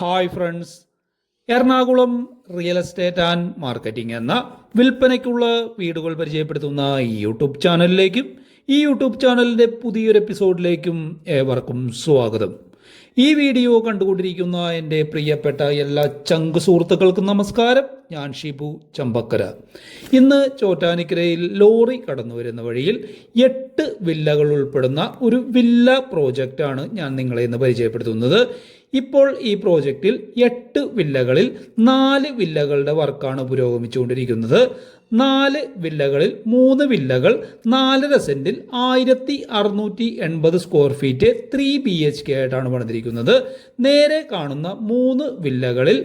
Hi friends Ernakulam real estate and marketing എന്ന വിൽപ്പനയ്ക്കുള്ള വീടുകൾ പരിചയപ്പെടുത്തുന്ന ഈ യൂട്യൂബ് ചാനലിലേക്കും ഈ യൂട്യൂബ് ചാനലിന്റെ പുതിയൊരു എപ്പിസോഡിലേക്കും ഏവർക്കും സ്വാഗതം. ഈ വീഡിയോ കണ്ടുകൊണ്ടിരിക്കുന്ന എന്റെ പ്രിയപ്പെട്ട എല്ലാ ചങ്ക് സുഹൃത്തുക്കൾക്കും നമസ്കാരം. ഞാൻ ഷിബു ചമ്പക്കര. ഇന്ന് ചോറ്റാനിക്കരയിൽ ലോറി കടന്നു വരുന്ന വഴിയിൽ എട്ട് വില്ലകൾ ഉൾപ്പെടുന്ന ഒരു വില്ല പ്രോജക്റ്റാണ് ഞാൻ നിങ്ങളെ ഇന്ന് പരിചയപ്പെടുത്തുന്നത്. ഇപ്പോൾ ഈ പ്രോജക്റ്റിൽ എട്ട് വില്ലകളിൽ നാല് വില്ലകളുടെ വർക്കാണ് പുരോഗമിച്ചുകൊണ്ടിരിക്കുന്നത്. നാല് വില്ലകളിൽ മൂന്ന് വില്ലകൾ നാലര സെന്റിൽ ആയിരത്തി അറുന്നൂറ്റി എൺപത് square feet three B H K ആയിട്ടാണ് പണിതിരിക്കുന്നത്. നേരെ കാണുന്ന മൂന്ന് വില്ലകളിൽ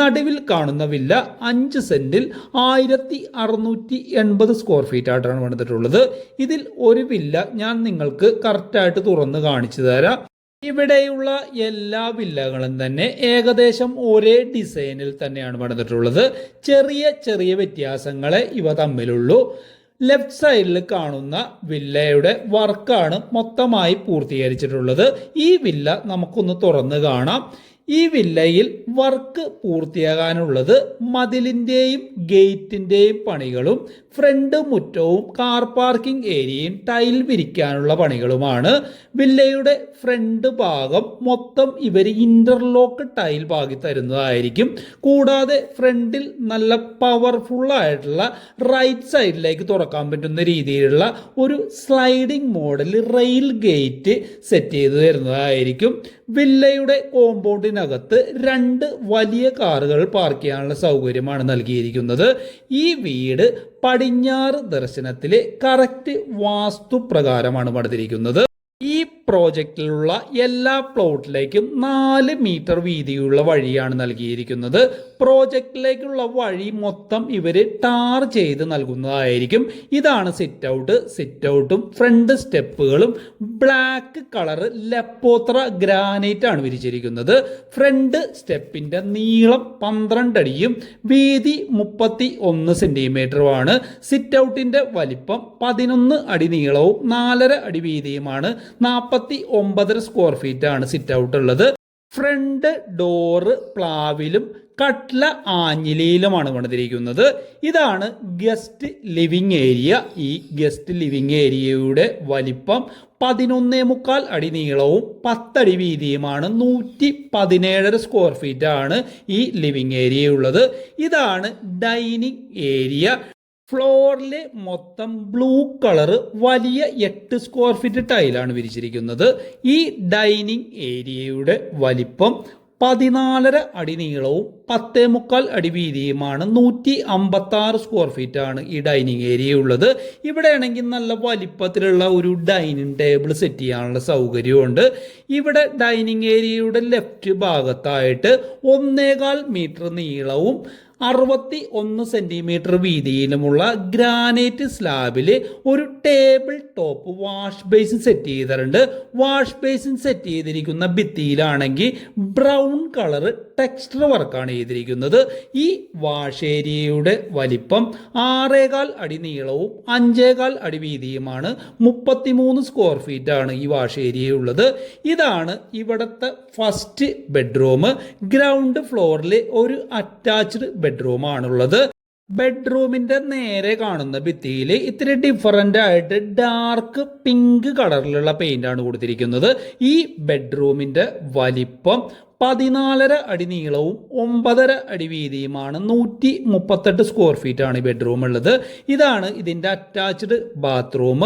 നടുവിൽ കാണുന്ന വില്ല അഞ്ച് സെന്റിൽ ആയിരത്തി അറുന്നൂറ്റി എൺപത് സ്ക്വയർ ഫീറ്റ് ആയിട്ടാണ് പണിതിട്ടുള്ളത്. ഇതിൽ ഒരു വില്ല ഞാൻ നിങ്ങൾക്ക് കറക്റ്റായിട്ട് തുറന്ന് കാണിച്ചു തരാം. ഇവിടെയുള്ള എല്ലാ വില്ലകളും തന്നെ ഏകദേശം ഒരേ ഡിസൈനിൽ തന്നെയാണ് പണിതിട്ടുള്ളത്. ചെറിയ ചെറിയ വ്യത്യാസങ്ങളെ ഇവ തമ്മിലുള്ളൂ. ലെഫ്റ്റ് സൈഡിൽ കാണുന്ന വില്ലയുടെ വർക്കാണ് മൊത്തമായി പൂർത്തീകരിച്ചിട്ടുള്ളത്. ഈ വില്ല നമുക്കൊന്ന് തുറന്ന് കാണാം. ഈ വില്ലയിൽ വർക്ക് പൂർത്തിയാകാനുള്ളത് മതിലിന്റെയും ഗേറ്റിന്റെയും പണികളും ഫ്രണ്ട് മുറ്റവും കാർ പാർക്കിംഗ് ഏരിയയും ടൈൽ വിരിക്കാനുള്ള പണികളുമാണ്. വില്ലയുടെ ഫ്രണ്ട് ഭാഗം മൊത്തം ഇവർ ഇന്റർലോക്ക് ടൈൽ പാകി തരുന്നതായിരിക്കും. കൂടാതെ ഫ്രണ്ടിൽ നല്ല പവർഫുൾ ആയിട്ടുള്ള റൈറ്റ് സൈഡിലേക്ക് തുറക്കാൻ പറ്റുന്ന രീതിയിലുള്ള ഒരു sliding model rail gate set ചെയ്തു തരുന്നതായിരിക്കും. വില്ലയുടെ കോമ്പൗണ്ടിനകത്ത് രണ്ട് വലിയ കാറുകൾ പാർക്ക് ചെയ്യാനുള്ള സൗകര്യമാണ് നൽകിയിരിക്കുന്നത്. ഈ വീട് പടിഞ്ഞാറ് ദർശനത്തിലെ കറക്റ്റ് വാസ്തുപ്രകാരമാണ് പണിതിരിക്കുന്നത്. ഈ പ്രോജക്റ്റിലുള്ള എല്ലാ പ്ലോട്ടിലേക്കും നാല് മീറ്റർ വീതിയുള്ള വഴിയാണ് നൽകിയിരിക്കുന്നത്. പ്രോജക്റ്റിലേക്കുള്ള വഴി മൊത്തം ഇവർ ടാർ ചെയ്ത് നൽകുന്നതായിരിക്കും. ഇതാണ് സിറ്റ് ഔട്ട് സിറ്റ് ഔട്ടും ഫ്രണ്ട് സ്റ്റെപ്പുകളും ബ്ലാക്ക് കളർ ലെപ്പോത്ര ഗ്രാനൈറ്റ് ആണ് വിരിച്ചിരിക്കുന്നത്. ഫ്രണ്ട് സ്റ്റെപ്പിന്റെ നീളം പന്ത്രണ്ട് അടിയും വീതി മുപ്പത്തി ഒന്ന് സെന്റിമീറ്ററുമാണ് സിറ്റ് ഔട്ടിന്റെ വലിപ്പം പതിനൊന്ന് അടി നീളവും നാലര അടി വീതിയുമാണ്. നാൽപ്പത്തി ഒമ്പതര സ്ക്വയർ ഫീറ്റ് ആണ് സിറ്റ് ഔട്ട് ഉള്ളത്. ഫ്രണ്ട് ഡോറ് പ്ലാവിലും കട്ട്ല ആഞ്ഞിലിയിലുമാണ് പണിതിരിക്കുന്നത്. ഇതാണ് ഗസ്റ്റ് ലിവിംഗ് ഏരിയ ഈ ഗസ്റ്റ് ലിവിംഗ് ഏരിയയുടെ വലിപ്പം പതിനൊന്നേ മുക്കാൽ അടി നീളവും പത്തടി വീതിയുമാണ്. നൂറ്റി പതിനേഴര സ്ക്വയർ ഫീറ്റ് ആണ് ഈ ലിവിംഗ് ഏരിയ ഉള്ളത്. ഇതാണ് ഡൈനിങ് ഏരിയ ഫ്ലോറിൽ മൊത്തം ബ്ലൂ കളർ വലിയ എട്ട് സ്ക്വയർ ഫീറ്റ് ടൈലാണ് വിരിച്ചിരിക്കുന്നത്. ഈ ഡൈനിങ് ഏരിയയുടെ വലിപ്പം പതിനാലര അടി നീളവും പത്തേ മുക്കാൽ അടി വീതിയുമാണ് നൂറ്റി അമ്പത്തി ആറ് സ്ക്വയർ ഫീറ്റ് ആണ് ഈ ഡൈനിങ് ഏരിയ ഉള്ളത്. ഇവിടെ ആണെങ്കിൽ നല്ല വലിപ്പത്തിലുള്ള ഒരു ഡൈനിങ് ടേബിൾ സെറ്റ് ചെയ്യാനുള്ള സൗകര്യമുണ്ട് ഇവിടെ ഡൈനിങ് ഏരിയയുടെ ലെഫ്റ്റ് ഭാഗത്തായിട്ട് ഒന്നേകാൽ മീറ്റർ നീളവും അറുപത്തി ഒന്ന് സെന്റിമീറ്റർ വീതിയിലുമുള്ള ഗ്രാനൈറ്റ് സ്ലാബിൽ ഒരു table top wash basin set ചെയ്തിട്ടുണ്ട്. വാഷ് ബേസിൻ സെറ്റ് ചെയ്തിരിക്കുന്ന ഭിത്തിയിലാണെങ്കിൽ ബ്രൗൺ കളർ ടെക്സ്റ്റർ വർക്കാണ് ചെയ്തിരിക്കുന്നത് ഈ വാഷേരിയുടെ വലിപ്പം ആറേകാൽ അടി നീളവും അഞ്ചേകാൽ അടി വീതിയുമാണ്. മുപ്പത്തിമൂന്ന് സ്ക്വയർ ഫീറ്റ് ആണ് ഈ വാഷേരിയ ഉള്ളത് ഇതാണ് ഇവിടുത്തെ ഫസ്റ്റ് ബെഡ്റൂം ഗ്രൗണ്ട് ഫ്ലോറിൽ ഒരു അറ്റാച്ച്ഡ് ബെഡ്റൂം ആണുള്ളത്. ബെഡ്റൂമിന്റെ നേരെ കാണുന്ന ഭിത്തിയിൽ ഇത്തിരി ഡിഫറന്റ് ആയിട്ട് ഡാർക്ക് പിങ്ക് കളറിലുള്ള പെയിന്റ് ആണ് കൊടുത്തിരിക്കുന്നത്. ഈ ബെഡ്റൂമിന്റെ വലിപ്പം പതിനാലര അടി നീളവും ഒമ്പതര അടി വീതിയുമാണ്. നൂറ്റി മുപ്പത്തെട്ട് സ്ക്വയർ ഫീറ്റ് ആണ് ഈ ബെഡ്റൂം ഉള്ളത്. ഇതാണ് ഇതിന്റെ അറ്റാച്ച്ഡ് ബാത്റൂം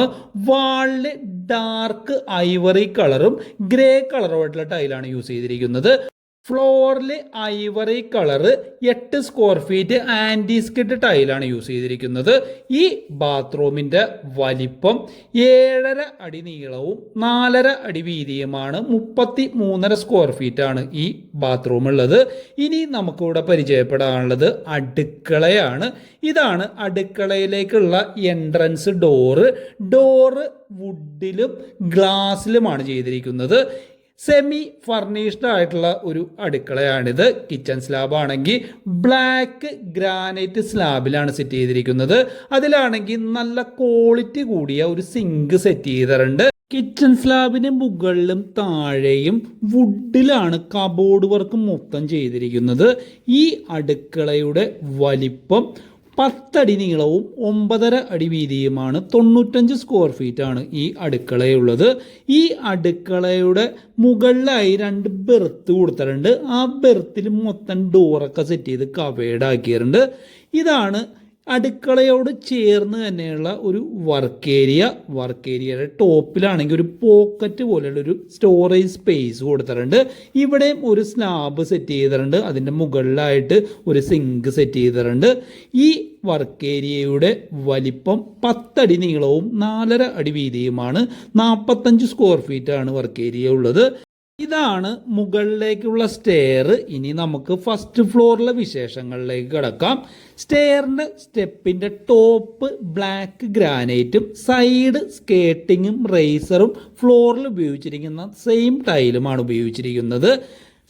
വാളിൽ ഡാർക്ക് ഐവറി കളറും ഗ്രേ കളറുമായിട്ടുള്ള ടൈലാണ് യൂസ് ചെയ്തിരിക്കുന്നത്. ഫ്ലോറിൽ ഐവറി കളറ് എട്ട് സ്ക്വയർ ഫീറ്റ് ആന്റി സ്കിഡ് ടൈലാണ് യൂസ് ചെയ്തിരിക്കുന്നത്. ഈ ബാത്റൂമിന്റെ വലിപ്പം ഏഴര അടി നീളവും നാലര അടി വീതിയുമാണ്. മുപ്പത്തി മൂന്നര സ്ക്വയർ ഫീറ്റ് ആണ് ഈ ബാത്റൂം ഉള്ളത് ഇനി നമുക്കിവിടെ പരിചയപ്പെടാനുള്ളത് അടുക്കളയാണ്. ഇതാണ് അടുക്കളയിലേക്കുള്ള എൻട്രൻസ് ഡോറ്. ഡോറ് വുഡിലും ഗ്ലാസ്സിലുമാണ് ചെയ്തിരിക്കുന്നത്. സെമി ഫർണിഷ്ഡ് ആയിട്ടുള്ള ഒരു അടുക്കളയാണിത്. കിച്ചൺ സ്ലാബ് ആണെങ്കിൽ ബ്ലാക്ക് ഗ്രാനൈറ്റ് സ്ലാബിലാണ് സെറ്റ് ചെയ്തിരിക്കുന്നത്. അതിലാണെങ്കിൽ നല്ല ക്വാളിറ്റി കൂടിയ ഒരു സിങ്ക് സെറ്റ് ചെയ്തിട്ടുണ്ട്. കിച്ചൺ സ്ലാബിന് മുകളിലും താഴെയും വുഡിലാണ് കബോർഡ് വർക്ക് മൊത്തം ചെയ്തിരിക്കുന്നത്. ഈ അടുക്കളയുടെ വലിപ്പം പത്തടി നീളവും ഒമ്പതര അടി വീതിയുമാണ് തൊണ്ണൂറ്റഞ്ച് സ്ക്വയർ ഫീറ്റാണ് ഈ അടുക്കളയുള്ളത്. ഈ അടുക്കളയുടെ മുകളിലായി രണ്ട് ബെർത്ത് കൊടുത്തിട്ടുണ്ട്. ആ ബെർത്തിൽ മൊത്തം ഡോറൊക്കെ സെറ്റ് ചെയ്ത് കവേഡാക്കിയിട്ടുണ്ട് ഇതാണ് അടുക്കളയോട് ചേർന്ന് തന്നെയുള്ള ഒരു വർക്ക് ഏരിയ വർക്ക് ഏരിയയുടെ ടോപ്പിലാണെങ്കിൽ ഒരു പോക്കറ്റ് പോലെയുള്ള ഒരു സ്റ്റോറേജ് സ്പേസ് കൊടുത്തിട്ടുണ്ട്. ഇവിടെയും ഒരു സ്ലാബ് സെറ്റ് ചെയ്തിട്ടുണ്ട്. അതിന്റെ മുകളിലായിട്ട് ഒരു സിങ്ക് സെറ്റ് ചെയ്തിട്ടുണ്ട്. ഈ വർക്ക് ഏരിയയുടെ വലിപ്പം പത്തടി നീളവും നാലര അടി വീതിയുമാണ്. നാൽപ്പത്തഞ്ച് സ്ക്വയർ ഫീറ്റ് ആണ് വർക്ക് ഏരിയ ഉള്ളത്. ഇതാണ് മുകളിലേക്കുള്ള സ്റ്റെയർ ഇനി നമുക്ക് ഫസ്റ്റ് ഫ്ലോറിലെ വിശേഷങ്ങളിലേക്ക് കിടക്കാം. സ്റ്റെയറിന്റെ സ്റ്റെപ്പിന്റെ ടോപ്പ് ബ്ലാക്ക് ഗ്രാനൈറ്റും സൈഡ് സ്കേട്ടിങ്ങും റേസറും ഫ്ലോറിൽ ഉപയോഗിച്ചിരിക്കുന്ന സെയിം ടൈലുമാണ് ഉപയോഗിച്ചിരിക്കുന്നത്.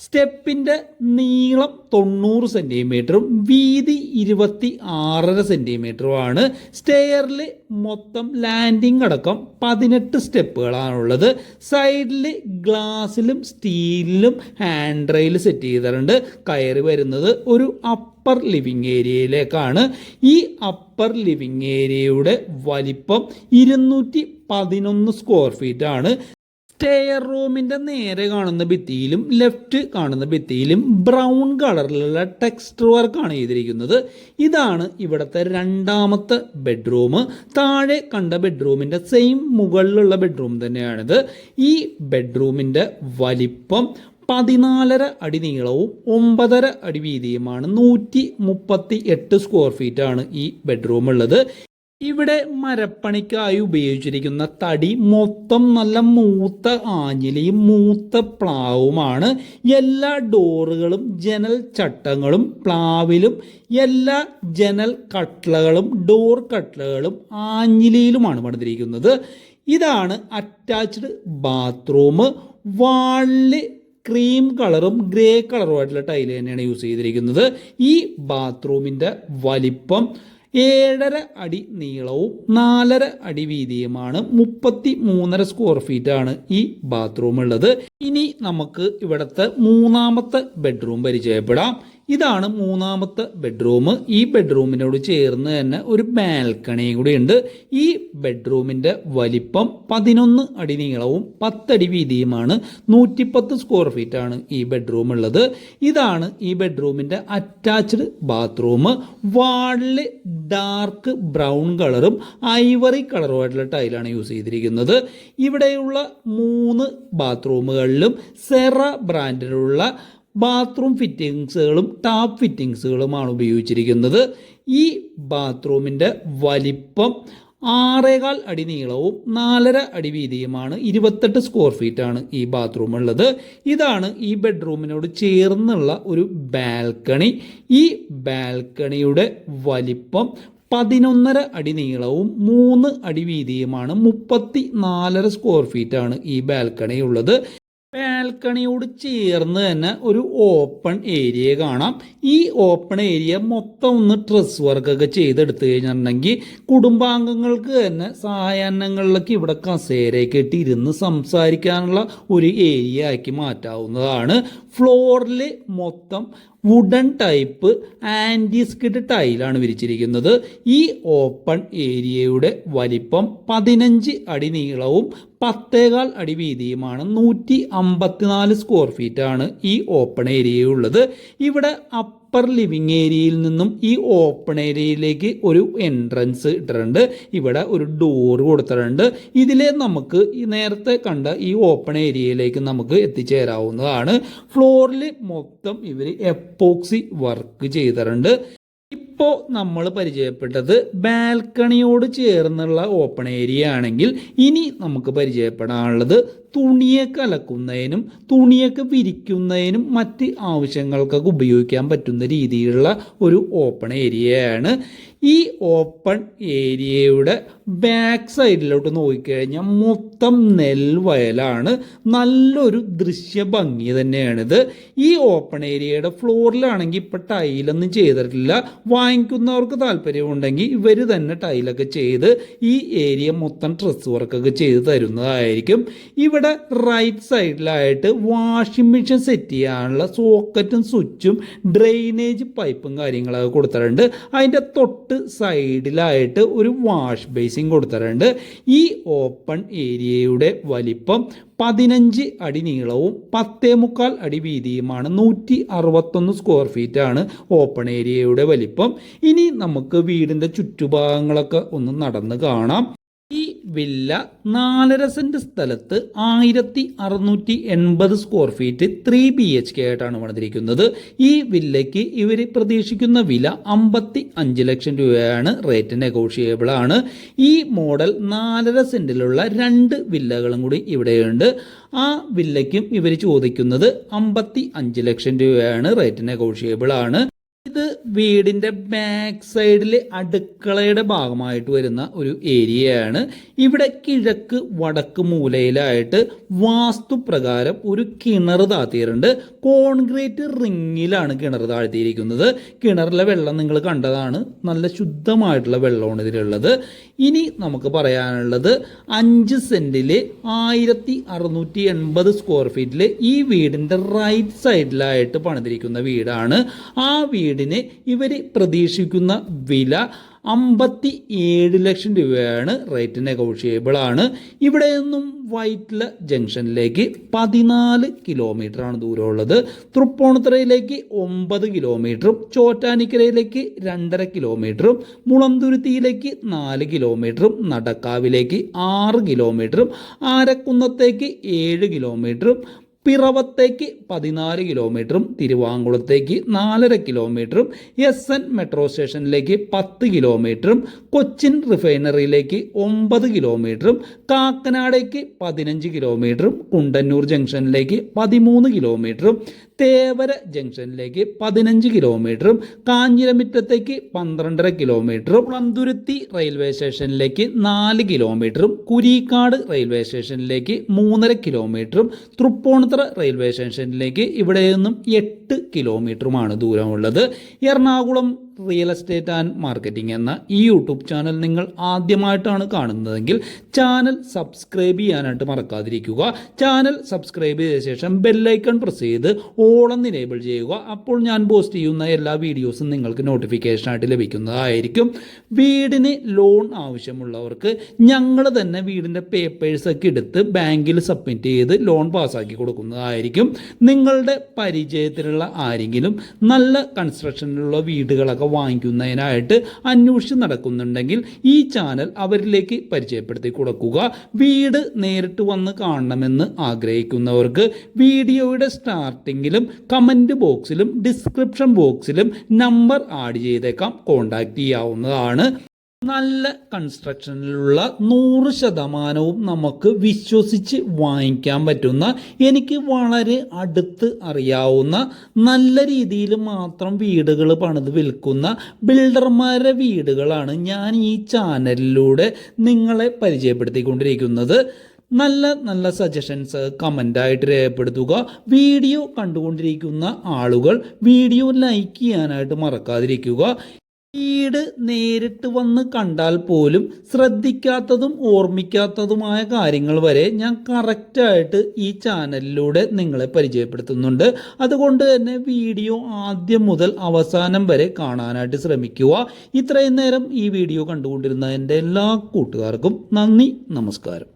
സ്റ്റെപ്പിന്റെ നീളം തൊണ്ണൂറ് സെന്റിമീറ്ററും വീതി ഇരുപത്തി ആറര സെന്റിമീറ്ററുമാണ് സ്റ്റെയറിൽ മൊത്തം ലാൻഡിംഗ് അടക്കം പതിനെട്ട് സ്റ്റെപ്പുകളാണുള്ളത്. സൈഡിൽ ഗ്ലാസ്സിലും സ്റ്റീലിലും ഹാൻഡ് റെയിൽ സെറ്റ് ചെയ്തിട്ടുണ്ട്. കയറി വരുന്നത് ഒരു അപ്പർ ലിവിങ് ഏരിയയിലേക്കാണ്. ഈ അപ്പർ ലിവിങ് ഏരിയയുടെ വലിപ്പം ഇരുന്നൂറ്റി പതിനൊന്ന് സ്ക്വയർ ഫീറ്റ് ആണ് സ്റ്റെയർ റൂമിന്റെ നേരെ കാണുന്ന ഭിത്തിയിലും ലെഫ്റ്റ് കാണുന്ന ഭിത്തിയിലും ബ്രൗൺ കളറിലുള്ള ടെക്സ്റ്റർ വർക്കാണ് ചെയ്തിരിക്കുന്നത്. ഇതാണ് ഇവിടുത്തെ രണ്ടാമത്തെ ബെഡ്റൂം താഴെ കണ്ട ബെഡ്റൂമിന്റെ സെയിം മുകളിലുള്ള ബെഡ്റൂം തന്നെയാണിത്. ഈ ബെഡ്റൂമിന്റെ വലിപ്പം പതിനാലര അടി നീളവും ഒമ്പതര അടി വീതിയുമാണ് നൂറ്റി മുപ്പത്തി എട്ട് സ്ക്വയർ ഫീറ്റ് ആണ് ഈ ബെഡ്റൂം ഉള്ളത്. ഇവിടെ മരപ്പണിക്കായി ഉപയോഗിച്ചിരിക്കുന്ന തടി മൊത്തം നല്ല മൂത്ത ആഞ്ഞിലിയും മൂത്ത പ്ലാവുമാണ്. എല്ലാ ഡോറുകളും ജനൽ ചട്ടങ്ങളും പ്ലാവിലും എല്ലാ ജനൽ കട്ട്ലകളും ഡോർ കട്ട്ലകളും ആഞ്ഞിലിയിലുമാണ് പണിതിരിക്കുന്നത്. ഇതാണ് അറ്റാച്ച്ഡ് ബാത്റൂം. വാളിൽ ക്രീം കളറും ഗ്രേ കളറുമായിട്ടുള്ള ടൈൽ തന്നെയാണ് യൂസ് ചെയ്തിരിക്കുന്നത്. ഈ ബാത്റൂമിന്റെ വലിപ്പം ഏഴര അടി നീളവും നാലര അടി വീതിയുമാണ് മുപ്പത്തി മൂന്നര സ്ക്വയർ ഫീറ്റ് ആണ് ഈ ബാത്റൂം ഉള്ളത്. ഇനി നമുക്ക് ഇവിടുത്തെ മൂന്നാമത്തെ ബെഡ്റൂം പരിചയപ്പെടാം. ഇതാണ് മൂന്നാമത്തെ ബെഡ്റൂം ഈ ബെഡ്റൂമിനോട് ചേർന്ന് തന്നെ ഒരു ബാൽക്കണിയും കൂടി ഉണ്ട് ഈ ബെഡ്റൂമിന്റെ വലിപ്പം പതിനൊന്ന് അടി നീളവും പത്തടി വീതിയുമാണ്. നൂറ്റിപ്പത്ത് സ്ക്വയർ ഫീറ്റ് ആണ് ഈ ബെഡ്റൂം ഉള്ളത്. ഇതാണ് ഈ ബെഡ്റൂമിന്റെ അറ്റാച്ച്ഡ് ബാത്റൂം വാളിൽ ഡാർക്ക് ബ്രൗൺ കളറും ഐവറി കളറുമായിട്ടുള്ള ടൈലാണ് യൂസ് ചെയ്തിരിക്കുന്നത്. ഇവിടെയുള്ള മൂന്ന് ബാത്റൂമുകളിലും സെറ ബ്രാൻഡിലുള്ള ബാത്റൂം ഫിറ്റിങ്സുകളും ടാപ്പ് ഫിറ്റിങ്സുകളുമാണ് ഉപയോഗിച്ചിരിക്കുന്നത്. ഈ ബാത്റൂമിന്റെ വലിപ്പം ആറേകാൽ അടി നീളവും നാലര അടി വീതിയുമാണ്. ഇരുപത്തെട്ട് സ്ക്വയർ ഫീറ്റ് ആണ് ഈ ബാത്റൂം ഉള്ളത്. ഇതാണ് ഈ ബെഡ്റൂമിനോട് ചേർന്നുള്ള ഒരു ബാൽക്കണി ഈ ബാൽക്കണിയുടെ വലിപ്പം പതിനൊന്നര അടി നീളവും മൂന്ന് അടി വീതിയുമാണ്. മുപ്പത്തി നാലര സ്ക്വയർ ഫീറ്റ് ആണ് ഈ ബാൽക്കണി ഉള്ളത് ബാൽക്കണിയോട് ചേർന്ന് തന്നെ ഒരു ഓപ്പൺ ഏരിയ കാണാം. ഈ ഓപ്പൺ ഏരിയ മൊത്തം ഒന്ന് ഡ്രസ് വർക്കൊക്കെ ചെയ്തെടുത്തു കഴിഞ്ഞിട്ടുണ്ടെങ്കിൽ കുടുംബാംഗങ്ങൾക്ക് തന്നെ സായാഹ്നങ്ങളിലൊക്കെ ഇവിടെ കസേരയൊക്കെ ഇട്ട് ഇരുന്ന് സംസാരിക്കാനുള്ള ഒരു ഏരിയ ആക്കി മാറ്റാവുന്നതാണ് ഫ്ലോറിൽ മൊത്തം വുഡൻ ടൈപ്പ് ആന്റിസ്കിഡ് ടൈലാണ് വിരിച്ചിരിക്കുന്നത്. ഈ ഓപ്പൺ ഏരിയയുടെ വലിപ്പം പതിനഞ്ച് അടി നീളവും പത്തേകാൽ അടി വീതിയുമാണ്. നൂറ്റി അമ്പത്തിനാല് സ്ക്വയർ ഫീറ്റ് ആണ് ഈ ഓപ്പൺ ഏരിയ ഉള്ളത്. ഇവിടെ അപ്പർ ലിവിങ് ഏരിയയിൽ നിന്നും ഈ ഓപ്പൺ ഏരിയയിലേക്ക് ഒരു എൻട്രൻസ് ഇട്ടിട്ടുണ്ട്. ഇവിടെ ഒരു ഡോർ കൊടുത്തിട്ടുണ്ട്. ഇതിലെ നമുക്ക് നേരത്തെ കണ്ട ഈ ഓപ്പൺ ഏരിയയിലേക്ക് നമുക്ക് എത്തിച്ചേരാവുന്നതാണ്. ഫ്ലോറിൽ മൊത്തം ഇവർ എപ്പോക്സി വർക്ക് ചെയ്തിട്ടുണ്ട്. ഇപ്പോൾ നമ്മൾ പരിചയപ്പെട്ടത് ബാൽക്കണിയോട് ചേർന്നുള്ള ഓപ്പൺ ഏരിയ ആണെങ്കിൽ ഇനി നമുക്ക് പരിചയപ്പെടാനുള്ളത് തുണിയൊക്കെ അലക്കുന്നതിനും തുണിയൊക്കെ വിരിക്കുന്നതിനും മറ്റ് ആവശ്യങ്ങൾക്കൊക്കെ ഉപയോഗിക്കാൻ പറ്റുന്ന രീതിയിലുള്ള ഒരു ഓപ്പൺ ഏരിയയാണ് ഈ ഓപ്പൺ ഏരിയയുടെ ബാക്ക് സൈഡിലോട്ട് നോക്കിക്കഴിഞ്ഞാൽ മൊത്തം നെൽവയലാണ് നല്ലൊരു ദൃശ്യ ഭംഗി തന്നെയാണിത്. ഈ ഓപ്പൺ ഏരിയയുടെ ഫ്ലോറിലാണെങ്കിൽ ഇപ്പം ടൈലൊന്നും ചെയ്തിട്ടില്ല. വാങ്ങിക്കുന്നവർക്ക് താല്പര്യമുണ്ടെങ്കിൽ ഇവർ തന്നെ ടൈലൊക്കെ ചെയ്ത് ഈ ഏരിയ മൊത്തം ഡ്രസ് വർക്കൊക്കെ ചെയ്ത് തരുന്നതായിരിക്കും. ഇവിടെ റൈറ്റ് സൈഡിലായിട്ട് വാഷിംഗ് മെഷീൻ സെറ്റ് ചെയ്യാനുള്ള സോക്കറ്റും സ്വിച്ചും ഡ്രെയിനേജ് പൈപ്പും കാര്യങ്ങളൊക്കെ കൊടുത്തിട്ടുണ്ട്. അതിന്റെ തൊട്ട് സൈഡിലായിട്ട് ഒരു വാഷ് ബേസിൻ കൊടുത്തിട്ടുണ്ട്. ഈ ഓപ്പൺ ഏരിയയുടെ വലിപ്പം പതിനഞ്ച് അടി നീളവും പത്തേ മുക്കാൽ അടി വീതിയുമാണ്. നൂറ്റി അറുപത്തൊന്ന് സ്ക്വയർ ഫീറ്റ് ആണ് ഓപ്പൺ ഏരിയയുടെ വലിപ്പം. ഇനി നമുക്ക് വീടിന്റെ ചുറ്റുഭാഗങ്ങളൊക്കെ ഒന്ന് നടന്ന് കാണാം. ഈ വില്ല നാലര സെന്റ് സ്ഥലത്ത് ആയിരത്തി അറുന്നൂറ്റി എൺപത് square feet three B H K ആയിട്ടാണ് പണിതിരിക്കുന്നത് ഈ വില്ലയ്ക്ക് ഇവർ പ്രതീക്ഷിക്കുന്ന വില അമ്പത്തി അഞ്ച് ലക്ഷം രൂപയാണ്. റേറ്റ് നെഗോഷിയബിൾ ആണ്. ഈ മോഡൽ നാലര സെന്റിലുള്ള രണ്ട് വില്ലകളും കൂടി ഇവിടെയുണ്ട്. ആ വില്ലയ്ക്കും ഇവർ ചോദിക്കുന്നത് അമ്പത്തി അഞ്ച് ലക്ഷം രൂപയാണ്. റേറ്റ് നെഗോഷിയബിൾ ആണ്. ഇത് വീടിന്റെ ബാക്ക് സൈഡിൽ അടുക്കളയുടെ ഭാഗമായിട്ട് വരുന്ന ഒരു ഏരിയയാണ് ഇവിടെ കിഴക്ക് വടക്ക് മൂലയിലായിട്ട് വാസ്തുപ്രകാരം ഒരു കിണർ താത്തിയിട്ടുണ്ട്. കോൺക്രീറ്റ് റിങ്ങിലാണ് കിണർ താഴ്ത്തിയിരിക്കുന്നത്. കിണറിലെ വെള്ളം നിങ്ങൾ കണ്ടതാണ്. നല്ല ശുദ്ധമായിട്ടുള്ള വെള്ളമാണ് ഇതിലുള്ളത്. ഇനി നമുക്ക് പറയാനുള്ളത് അഞ്ച് സെന്റിൽ ആയിരത്തി അറുന്നൂറ്റി എൺപത് സ്ക്വയർ ഫീറ്റിൽ ഈ വീടിന്റെ റൈറ്റ് സൈഡിലായിട്ട് പണിതിരിക്കുന്ന വീടാണ്. ആ വീടിന് ഇവർ പ്രതീക്ഷിക്കുന്ന വില അമ്പത്തി ഏഴ് ലക്ഷം രൂപയാണ് റേറ്റ് നെഗോഷിയബിൾ ആണ്. ഇവിടെ നിന്നും വൈറ്റ്ല ജംഗ്ഷനിലേക്ക് പതിനാല് കിലോമീറ്ററാണ് ദൂരമുള്ളത്. തൃപ്പൂണിത്തറയിലേക്ക് ഒമ്പത് കിലോമീറ്ററും ചോറ്റാനിക്കരയിലേക്ക് രണ്ടര കിലോമീറ്ററും മുളന്തുരുത്തിയിലേക്ക് നാല് കിലോമീറ്ററും നടക്കാവിലേക്ക് ആറ് കിലോമീറ്ററും ആരക്കുന്നത്തേക്ക് ഏഴ് കിലോമീറ്ററും പിറവത്തേക്ക് പതിനാല് കിലോമീറ്ററും തിരുവാങ്കുളത്തേക്ക് നാലര കിലോമീറ്ററും എസ് എൻ മെട്രോ സ്റ്റേഷനിലേക്ക് പത്ത് കിലോമീറ്ററും കൊച്ചിൻ റിഫൈനറിയിലേക്ക് ഒമ്പത് കിലോമീറ്ററും കാക്കനാടേക്ക് പതിനഞ്ച് കിലോമീറ്ററും കുണ്ടന്നൂർ ജംഗ്ഷനിലേക്ക് പതിമൂന്ന് കിലോമീറ്ററും തേവര ജംഗ്ഷനിലേക്ക് പതിനഞ്ച് കിലോമീറ്ററും കാഞ്ഞിരമിറ്റത്തേക്ക് പന്ത്രണ്ടര കിലോമീറ്ററും കുളന്തുരുത്തി റെയിൽവേ സ്റ്റേഷനിലേക്ക് നാല് കിലോമീറ്ററും കുരീക്കാട് റെയിൽവേ സ്റ്റേഷനിലേക്ക് മൂന്നര കിലോമീറ്ററും തൃപ്പൂണിത്തറ റെയിൽവേ സ്റ്റേഷനിലേക്ക് ഇവിടെ നിന്നും എട്ട് കിലോമീറ്ററുമാണ് ദൂരമുള്ളത്. Ernakulam real estate and marketing എന്ന ഈ യൂട്യൂബ് ചാനൽ നിങ്ങൾ ആദ്യമായിട്ടാണ് കാണുന്നതെങ്കിൽ ചാനൽ സബ്സ്ക്രൈബ് ചെയ്യാനായിട്ട് മറക്കാതിരിക്കുക. ചാനൽ സബ്സ്ക്രൈബ് ചെയ്ത ശേഷം ബെല്ലൈക്കൺ പ്രസ് ചെയ്ത് ഓളം എനേബിൾ ചെയ്യുക. അപ്പോൾ ഞാൻ പോസ്റ്റ് ചെയ്യുന്ന എല്ലാ വീഡിയോസും നിങ്ങൾക്ക് നോട്ടിഫിക്കേഷനായിട്ട് ലഭിക്കുന്നതായിരിക്കും. വീടിന് ലോൺ ആവശ്യമുള്ളവർക്ക് ഞങ്ങൾ തന്നെ വീടിന്റെ പേപ്പേഴ്സൊക്കെ എടുത്ത് ബാങ്കിൽ സബ്മിറ്റ് ചെയ്ത് ലോൺ പാസ്സാക്കി കൊടുക്കുന്നതായിരിക്കും. നിങ്ങളുടെ പരിചയത്തിലുള്ള ആരെങ്കിലും നല്ല കൺസ്ട്രക്ഷനിലുള്ള വീടുകളൊക്കെ വാങ്ങിക്കുന്നതിനായിട്ട് അന്വേഷിച്ച് നടക്കുന്നുണ്ടെങ്കിൽ ഈ ചാനൽ അവരിലേക്ക് പരിചയപ്പെടുത്തി കൊടുക്കുക. വീട് നേരിട്ട് വന്ന് കാണണമെന്ന് ആഗ്രഹിക്കുന്നവർക്ക് വീഡിയോയുടെ സ്റ്റാർട്ടിങ്ങിലും കമന്റ് ബോക്സിലും ഡിസ്ക്രിപ്ഷൻ ബോക്സിലും നമ്പർ ആഡ് ചെയ്തേക്കാം. കോൺടാക്റ്റ് ചെയ്യാവുന്നതാണ്. നല്ല കൺസ്ട്രക്ഷനിലുള്ള നൂറ് ശതമാനവും നമുക്ക് വിശ്വസിച്ച് വാങ്ങിക്കാൻ പറ്റുന്ന എനിക്ക് വളരെ അടുത്ത് അറിയാവുന്ന നല്ല രീതിയിൽ മാത്രം വീടുകൾ പണിത് വിൽക്കുന്ന ബിൽഡർമാരുടെ വീടുകളാണ് ഞാൻ ഈ ചാനലിലൂടെ നിങ്ങളെ പരിചയപ്പെടുത്തിക്കൊണ്ടിരിക്കുന്നത്. നല്ല നല്ല സജഷൻസ് കമന്റായിട്ട് രേഖപ്പെടുത്തുക. വീഡിയോ കണ്ടുകൊണ്ടിരിക്കുന്ന ആളുകൾ വീഡിയോ ലൈക്ക് ചെയ്യാനായിട്ട് മറക്കാതിരിക്കുക. വീട് നേരിട്ട് വന്ന് കണ്ടാൽ പോലും ശ്രദ്ധിക്കാത്തതും ഓർമ്മിക്കാത്തതുമായ കാര്യങ്ങൾ വരെ ഞാൻ കറക്റ്റായിട്ട് ഈ ചാനലിലൂടെ നിങ്ങളെ പരിചയപ്പെടുത്തുന്നുണ്ട്. അതുകൊണ്ട് തന്നെ വീഡിയോ ആദ്യം മുതൽ അവസാനം വരെ കാണാനായിട്ട് ശ്രമിക്കുക. ഇത്രയും നേരം ഈ വീഡിയോ കണ്ടുകൊണ്ടിരുന്ന എന്റെ എല്ലാ കൂട്ടുകാർക്കും നന്ദി നമസ്കാരം.